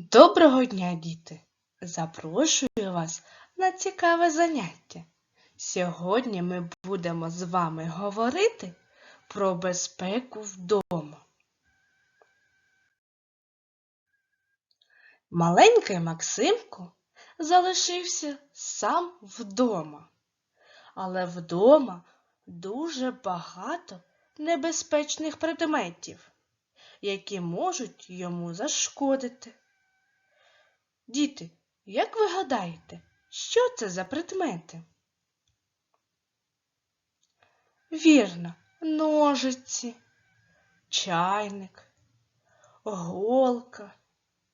Доброго дня, діти! Запрошую вас на цікаве заняття. Сьогодні ми будемо з вами говорити про безпеку вдома. Маленький Максимко залишився сам вдома, але вдома дуже багато небезпечних предметів, які можуть йому зашкодити. Діти, як ви гадаєте, що це за предмети? Вірно, ножиці, чайник, голка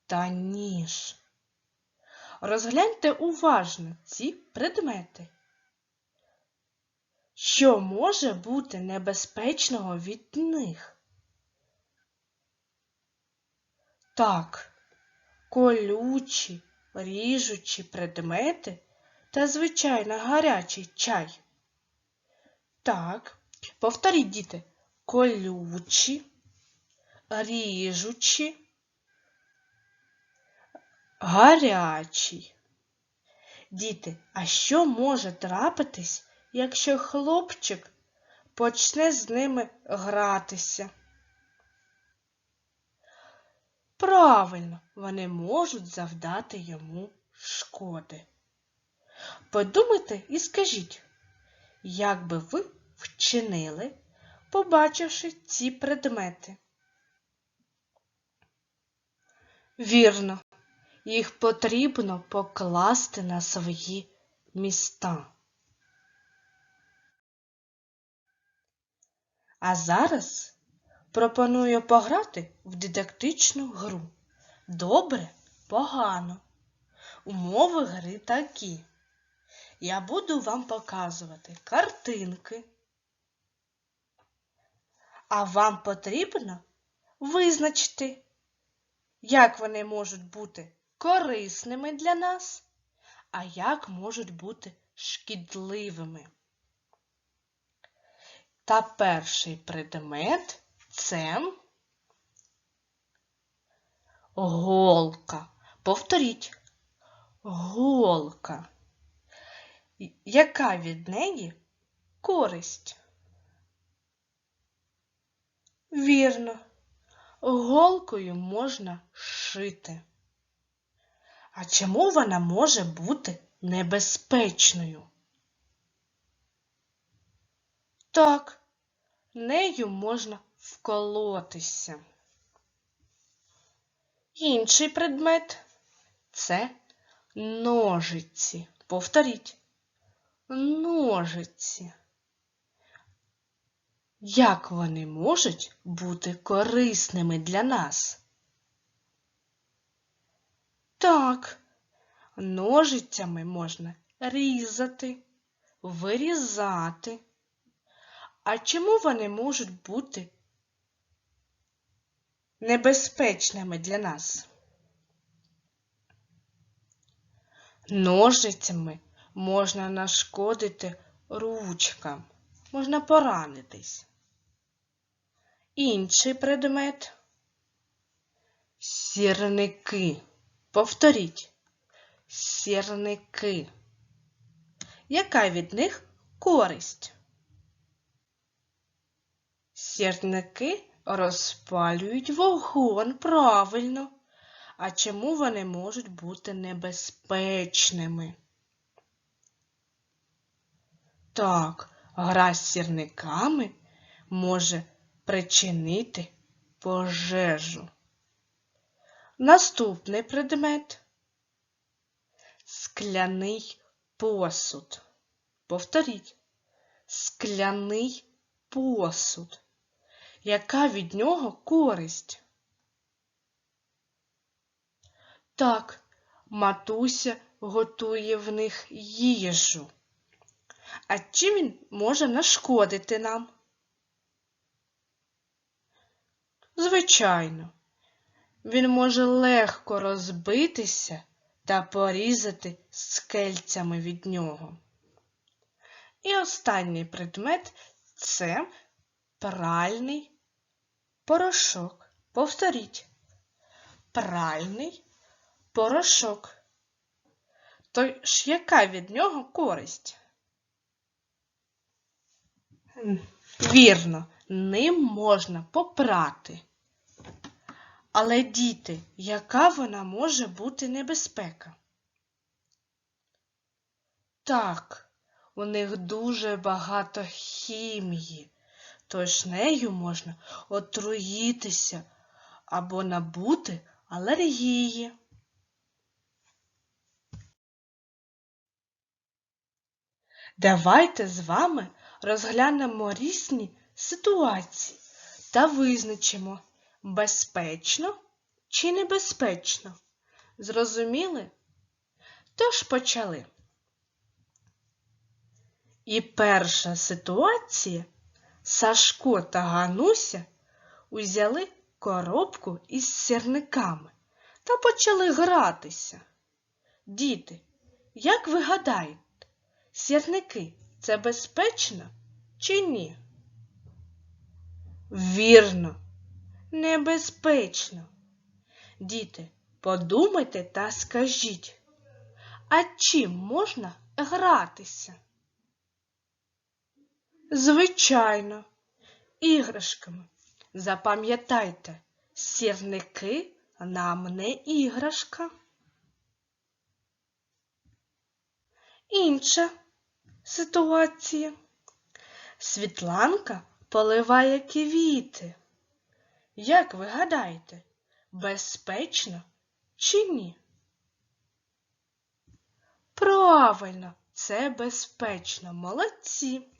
та ніж. Розгляньте уважно ці предмети. Що може бути небезпечного від них? Так, колючі, ріжучі предмети та, звичайно, гарячий чай. Так, повторіть, діти, колючі, ріжучі, гарячий. Діти, а що може трапитись, якщо хлопчик почне з ними гратися? Правильно, вони можуть завдати йому шкоди. Подумайте і скажіть, як би ви вчинили, побачивши ці предмети? Вірно, їх потрібно покласти на свої міста. А зараз пропоную пограти в дидактичну гру. Добре, погано. Умови гри такі. Я буду вам показувати картинки. А вам потрібно визначити, як вони можуть бути корисними для нас, а як можуть бути шкідливими. Та перший предмет це голка. Повторіть, голка. Яка від неї користь? Вірно, голкою можна шити. А чому вона може бути небезпечною? Так, нею можна вколотися. Інший предмет це ножиці. Повторіть. Ножиці. Як вони можуть бути корисними для нас? Так, ножицями можна різати, вирізати. А чому вони можуть бути небезпечними для нас? Ножицями можна нашкодити ручкам, можна поранитись. Інший предмет сірники. Повторіть сірники. Яка від них користь? Сірники розпалюють вогонь правильно. А чому вони можуть бути небезпечними? Так, гра з сірниками може причинити пожежу. Наступний предмет скляний посуд. Повторіть, скляний посуд. Яка від нього користь? Так, матуся готує в них їжу. А чим він може нашкодити нам? Звичайно, він може легко розбитися та порізати скельцями від нього. І останній предмет це пральний порошок. Повторіть, пральний порошок. Тож яка від нього користь? Вірно, ним можна попрати. Але діти, яка вона може бути небезпека? Так, у них дуже багато хімії, тож нею можна отруїтися або набути алергії. Давайте з вами розглянемо різні ситуації та визначимо, безпечно чи небезпечно. Зрозуміли? Тож почали. І перша ситуація Сашко та Гануся узяли коробку із сірниками та почали гратися. Діти, як ви гадаєте, сірники це безпечно чи ні? Вірно, небезпечно. Діти, подумайте та скажіть, а чим можна гратися? Звичайно, іграшками. Запам'ятайте, сірники нам не іграшка. Інша ситуація. Світланка поливає квіти. Як ви гадаєте, безпечно чи ні? Правильно, це безпечно. Молодці.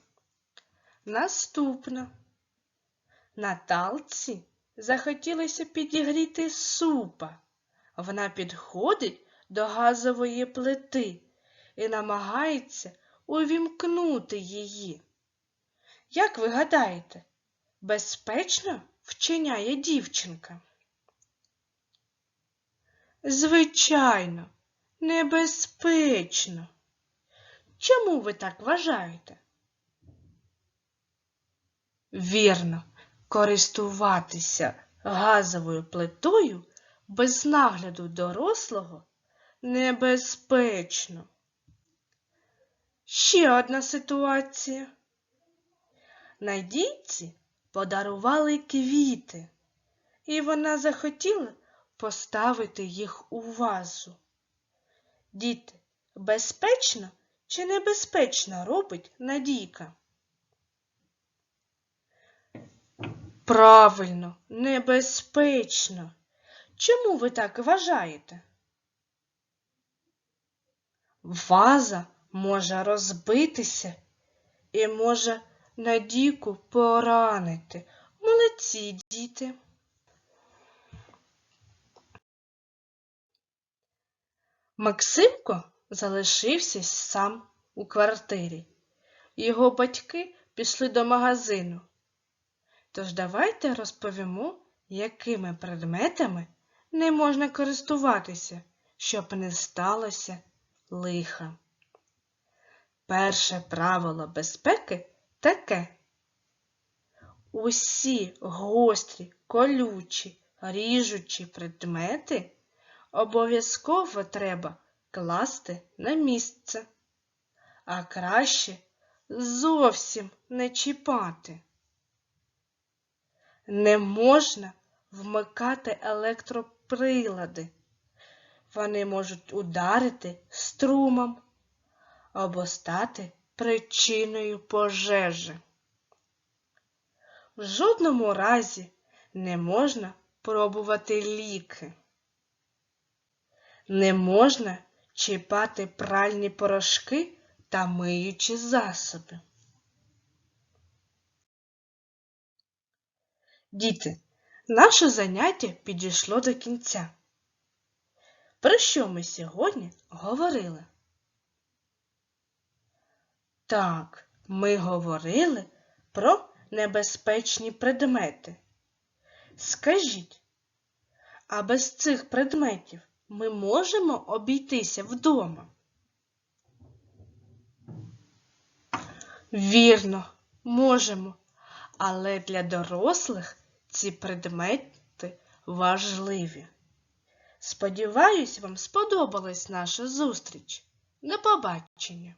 Наступна. Наталці захотілося підігріти супа. Вона підходить до газової плити і намагається увімкнути її. Як ви гадаєте, безпечно вчиняє дівчинка? Звичайно, небезпечно. Чому ви так вважаєте? Вірно, користуватися газовою плитою без нагляду дорослого небезпечно. Ще одна ситуація. Надійці подарували квіти, і вона захотіла поставити їх у вазу. Діти, безпечно чи небезпечно робить Надійка? Правильно, небезпечно. Чому ви так вважаєте? Ваза може розбитися і може Надійку поранити. Молодці діти. Максимко залишився сам у квартирі. Його батьки пішли до магазину. Тож давайте розповімо, якими предметами не можна користуватися, щоб не сталося лиха. Перше правило безпеки таке. Усі гострі, колючі, ріжучі предмети обов'язково треба класти на місце, а краще зовсім не чіпати. Не можна вмикати електроприлади. Вони можуть ударити струмом або стати причиною пожежі. В жодному разі не можна пробувати ліки. Не можна чіпати пральні порошки та миючі засоби. Діти, наше заняття підійшло до кінця. Про що ми сьогодні говорили? Так, ми говорили про небезпечні предмети. Скажіть, а без цих предметів ми можемо обійтися вдома? Вірно, можемо, але для дорослих ці предмети важливі. Сподіваюсь, вам сподобалась наша зустріч. До побачення!